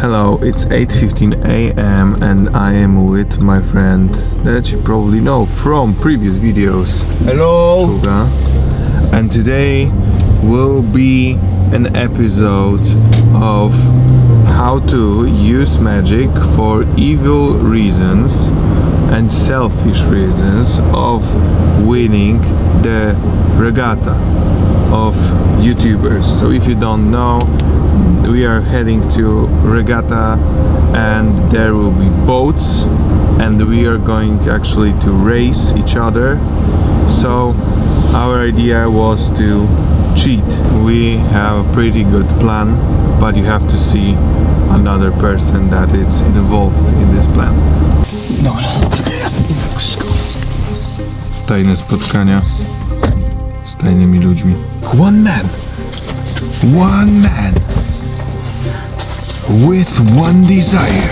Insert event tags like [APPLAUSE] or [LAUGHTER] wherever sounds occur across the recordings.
Hello, it's 8:15 a.m. and I am with my friend that you probably know from previous videos, Hello. Tuga. And today will be an episode of how to use magic for evil reasons and selfish reasons of winning the regatta of YouTubers. So if you don't know, we are heading to regatta and there will be boats and we are going actually to race each other. So our idea was to cheat. We have a pretty good plan, but you have to see another person that is involved in this plan. No, Tajne spotkania z tajnymi ludźmi. One man! One man! With one desire.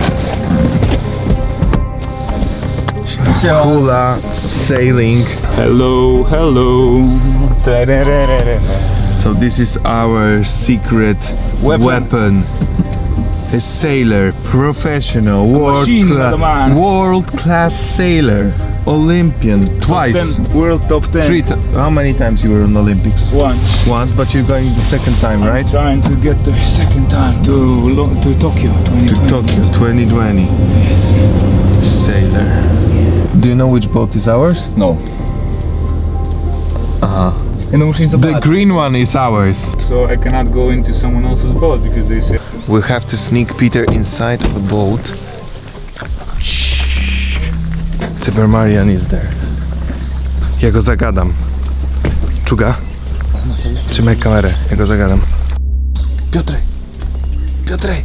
Hula sailing. Hello, hello. So this is our secret Weapon. weapon. A sailor, professional, world machine, class, world class sailor, Olympian, twice, Ten, world top 10. three. T- how many times you were in Olympics? Once. Once, but you're going the second time, right? Trying to get the second time to Lo- to Tokyo 2020. To Tokyo 2020. Yes. Sailor. Do you know which boat is ours? No. Uh-huh. No muszę nic The zobaczyć. green one is ours. So I cannot go into someone else's boat because they say We'll have to sneak Peter inside of a boat. Cybermarian is there. Ja go zagadam. Czuga? Trzymaj kamerę, ja go zagadam. Piotrek! Piotrek!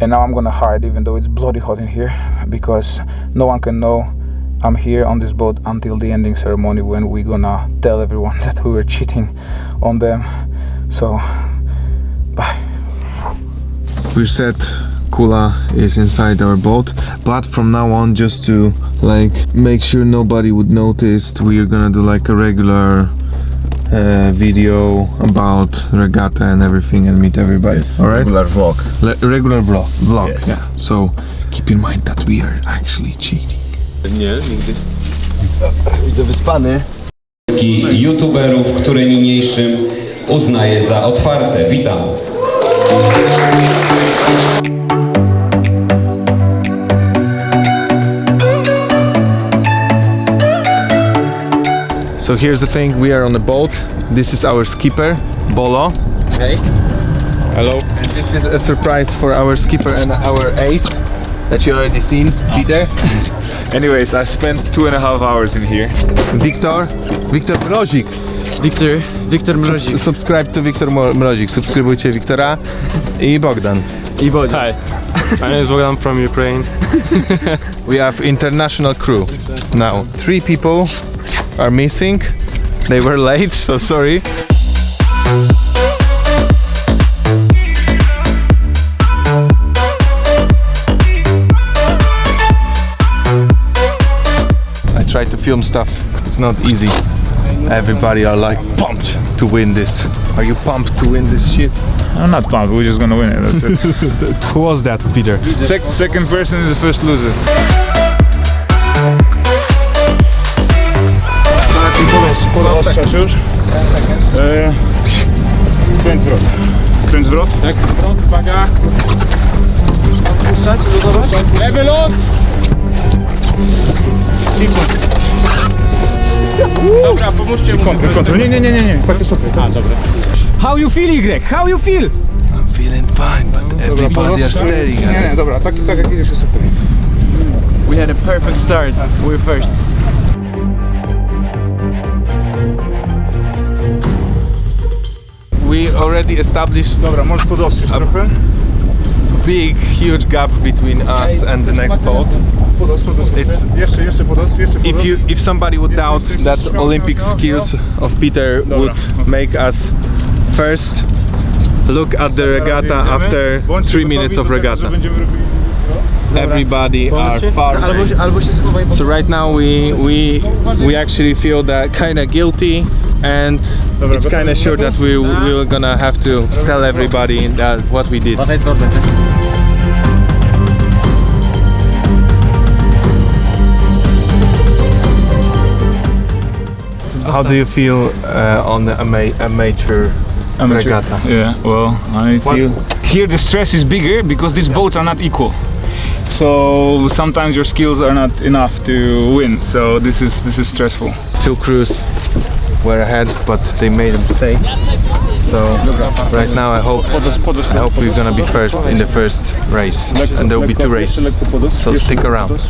and now I'm gonna hide even though it's bloody hot in here because no one can know I'm here on this boat until the ending ceremony when we're gonna tell everyone [LAUGHS] that we were cheating on them. So bye. We said Kula is inside our boat, but from now on, just to like make sure nobody would notice, we are gonna do like a regular uh, video about regatta and everything and meet everybody. All right. Regular vlog. Le- regular vlog. Vlog. Yes. Yeah. So keep in mind that we are actually cheating. Nie, nigdy. Widzę wyspany. i youtuberów, które niniejszym uznaję za otwarte. Witam. So here's the thing: we are on a boat. This is our skipper, Bolo. Hey. Hello. And this is a surprise for our skipper and our ace that you already seen, Peter. [LAUGHS] Anyways, I spent two and a half hours in here. Victor, Victor Mrozik. Wiktor, Wiktor Mrozik. Subscribe to Wiktor Mo- Mrozik. Subskrybujcie Wiktora i Bogdan. I Bodzio. Hi, my name is Bogdan from Ukraine. [LAUGHS] We have international crew now. Three people are missing. They were late, so sorry. I try to film stuff. It's not easy. Everybody are like pumped to win this. Are you pumped to win this shit? I'm not pumped, we're just gonna win it. That's it. [LAUGHS] Who was that, Peter? Sec- second person is the first loser. Podać już. E, kręć zwrot. Kręć zwrot. Tak, zwrot, uwaga. Odpuszczać, luzować? Level off! Dobra, pomóżcie mu. Kontr, kontr. Nie, nie, nie, nie, nie. Takie sobie. A, dobra. How you feel, Y? How you feel? I'm feeling fine, but everybody are staring Nie, at nie, us. dobra, tak, tak jak idziesz jest okej. We had a perfect start. We're first. We already established Dobra, możesz podostrzeć trochę. big, huge gap between us and the next boat. Podos, podos. It's- Jeszcze, jeszcze podos, jeszcze podos. If you, if somebody would doubt that Olympic skills of Peter would make us first, look at the regatta after Bądźcie three gotowi minutes do of tego, że regatta. Będziemy robili wszystko. everybody are far away. albo się schowaj, So right now we we we actually feel that kind of guilty and it's kind of sure that we we're gonna have to tell everybody that what we did. Uważaj z wodem, How do you feel uh, on a major amateur, regatta? Yeah, well, I What- feel here the stress is bigger because these boats are not equal. So sometimes your skills are not enough to win. So this is this is stressful. Two crews were ahead, but they made a mistake. So right now I hope I hope we're gonna be first in the first race, and there will be two races. So stick around.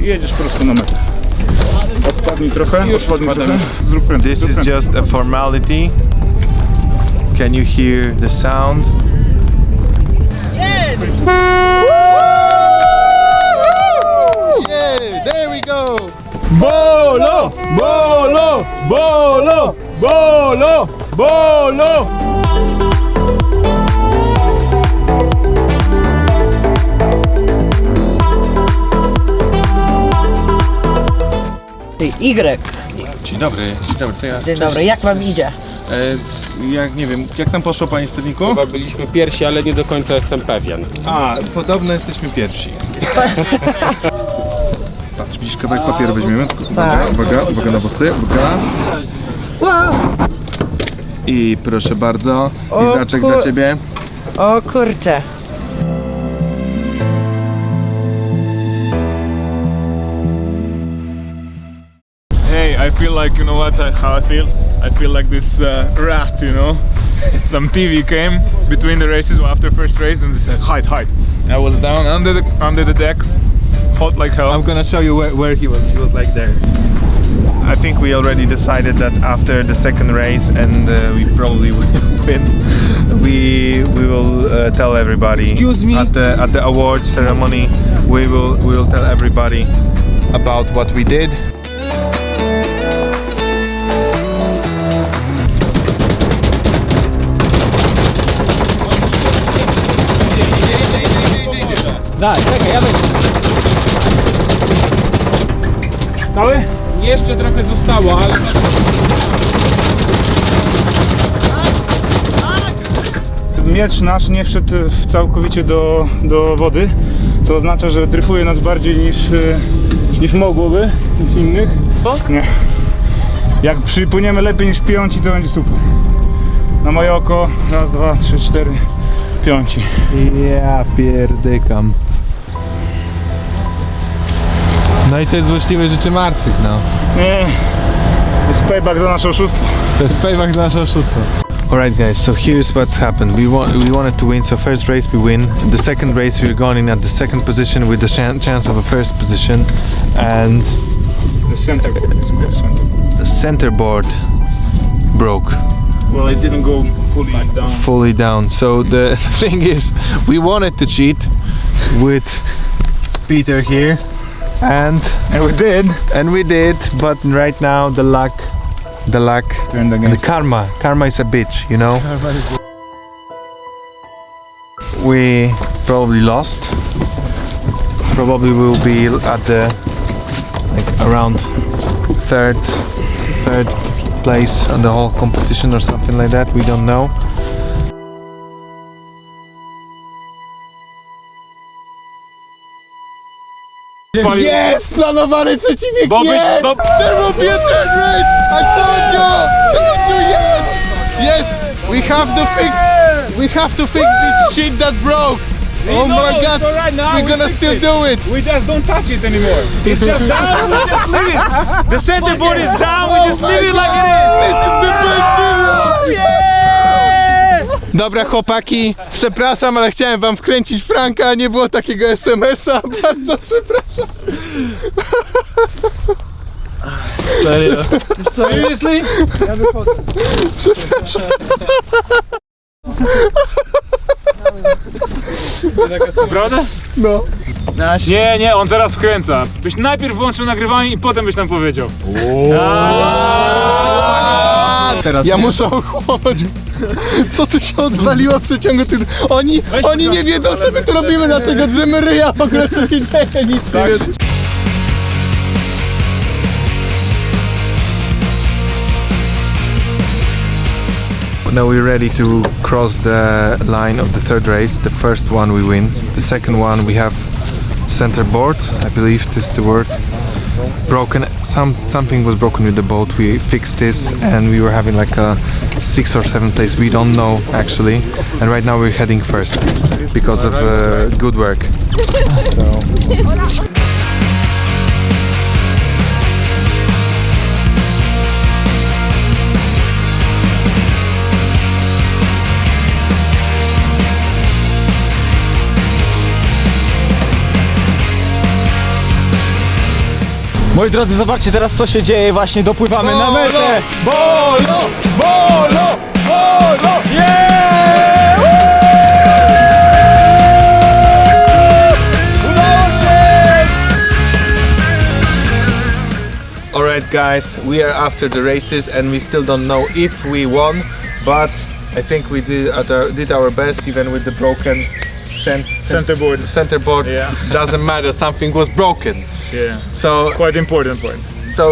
Jedziesz prosto na metę. Odpadnij trochę, już odpadnij trochę. Zrób prędko, This zrób is just a formality. Can you hear the sound? Yeah, there we go. Bolo! Bolo! Bolo! Bolo! Bolo! Ty, Y. Dzień dobry, dzień dobry, to ja. Dzień dobry, jak wam idzie? E, jak nie wiem, jak tam poszło panie sterniku? Chyba byliśmy pierwsi, ale nie do końca jestem pewien. A, podobno jesteśmy pierwsi. [LAUGHS] Patrz, widzisz kawałek papieru weźmiemy. Tylko Uwaga, Tak. uwaga, uwaga na włosy, uwaga. I proszę bardzo, O Izaczek kur- dla ciebie. O kurczę. I feel like you know what? I, how I feel? I feel like this uh, rat, you know. [LAUGHS] Some TV came between the races after first race, and they said hide, hide. I was down under the under the deck, hot like hell. I'm gonna show you where, where he was. He was like there. I think we already decided that after the second race, and uh, we probably will [LAUGHS] win, we we will uh, tell everybody. Excuse me? At the at the award ceremony, we will we will tell everybody about what we did. Daj, czekaj, ja będę. Cały? Jeszcze trochę zostało, ale... Miecz nasz nie wszedł w- całkowicie do, do wody, co oznacza, że dryfuje nas bardziej niż, e, niż mogłoby, niż innych. Co? Nie. Jak przypłyniemy lepiej niż piąci, to będzie super. Na moje oko, raz, dwa, trzy, cztery, piąci. Ja pierdykam. No i to jest złośliwe rzeczy martwych, no. Nie, jest payback za nasze oszustwo. To jest payback za nasze oszustwo. Alright guys, so here's what's happened. We want we wanted to win, so first race we win. The second race we're going in at the second position with the chance of a first position, and The center board, it's called center board. the center board broke Well, it didn't go fully down. fully down. So the [LAUGHS] thing is, we wanted to cheat with Peter here, and And we did. and we did, but right now the luck, the luck Turned against the karma, karma is a bitch, you know. We probably lost. Probably will be at the like around third, third place on the whole competition or something like that. We don't know. Yes, planowany trzeci bieg. Bo byś- yes, bo- there will be a third race. I told you, told you, yes, yes. We have to fix, we have to fix this shit that broke. Oh know, my it's god, now, we're we gonna still it. do it. We just don't touch it anymore. It's just [LAUGHS] down, we just leave it. The center board is down, we just leave it oh like it is. This is the best video. Dobra chłopaki, przepraszam, ale chciałem wam wkręcić Franka, a nie było takiego SMS-a. [LAUGHS] Bardzo przepraszam. Seriously? Prawda? No. Nie, nie, on teraz wkręca. Byś najpierw włączył nagrywanie i potem byś nam powiedział. Teraz ja muszę ochłonąć. Co tu się odwaliło w przeciągu tych... Oni, oni nie wiedzą co my tu robimy, dlaczego drzemy ryja, w ogóle co się dzieje, nic nie wiedzą. Now we're ready to cross the line of the third race. The first one we win. The second one we have center board. I believe this is the word. Broken. Some something was broken with the boat. We fixed this, and we were having like a six or seven place. We don't know actually. And right now we're heading first because of uh, good work. Moi drodzy, zobaczcie teraz co się dzieje, właśnie dopływamy na metę! Bolo! Bolo! Bolo! Yeah! Udało się! Alright, guys, we are after the races, and we still don't know if we won, but I think we did at our, did our best, even with the broken cent- Center board. center board. Yeah. Doesn't matter, something was broken. Yeah. So Quite important point. So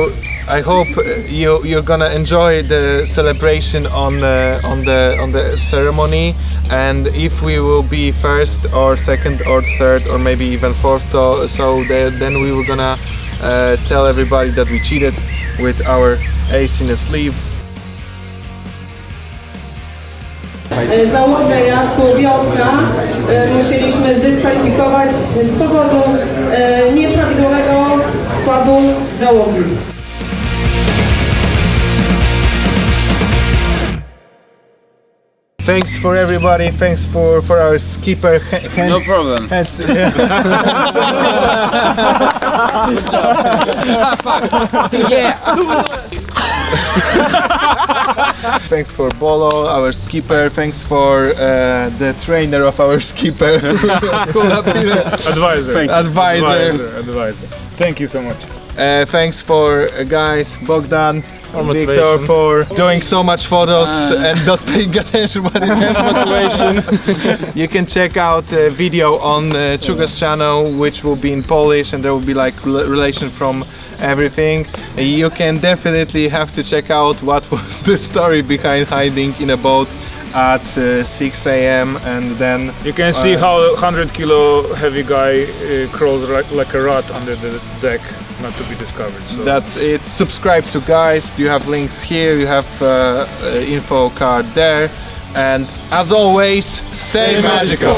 I hope uh, you you're gonna enjoy the celebration on uh, on the on the ceremony, and if we will be first or second or third or maybe even fourth, so, so the, then we were gonna uh, tell everybody that we cheated with our ace in the sleeve. Załogę jachtu Wiosna e, musieliśmy zdyskwalifikować z powodu e, nieprawidłowego składu załogi. Thanks for everybody. Thanks for for our skipper. H- hands, No problem. hands- [LAUGHS] [LAUGHS] [LAUGHS] [LAUGHS] Thanks for Bolo, our skipper. Thanks for uh, the trainer of our skipper, [LAUGHS] Advisor. Advisor. Advisor. Advisor. Thank you so much. Uh, thanks for uh, guys, Bogdan, Victor for doing so much photos and not paying [LAUGHS] attention what is [LAUGHS] happening. you can check out a video on uh, Chuga's channel, which will be in Polish, and there will be like rel- relation from everything. Uh, You can definitely have to check out what [LAUGHS] was the story behind hiding in a boat at uh, 6 a.m. and then You can see Uh, how a 100 kilo heavy guy uh, crawls ri- like a rat under the deck, not to be discovered. So. That's it. Subscribe to guys. You have links here. You have uh, uh, info card there. And as always, stay, magical.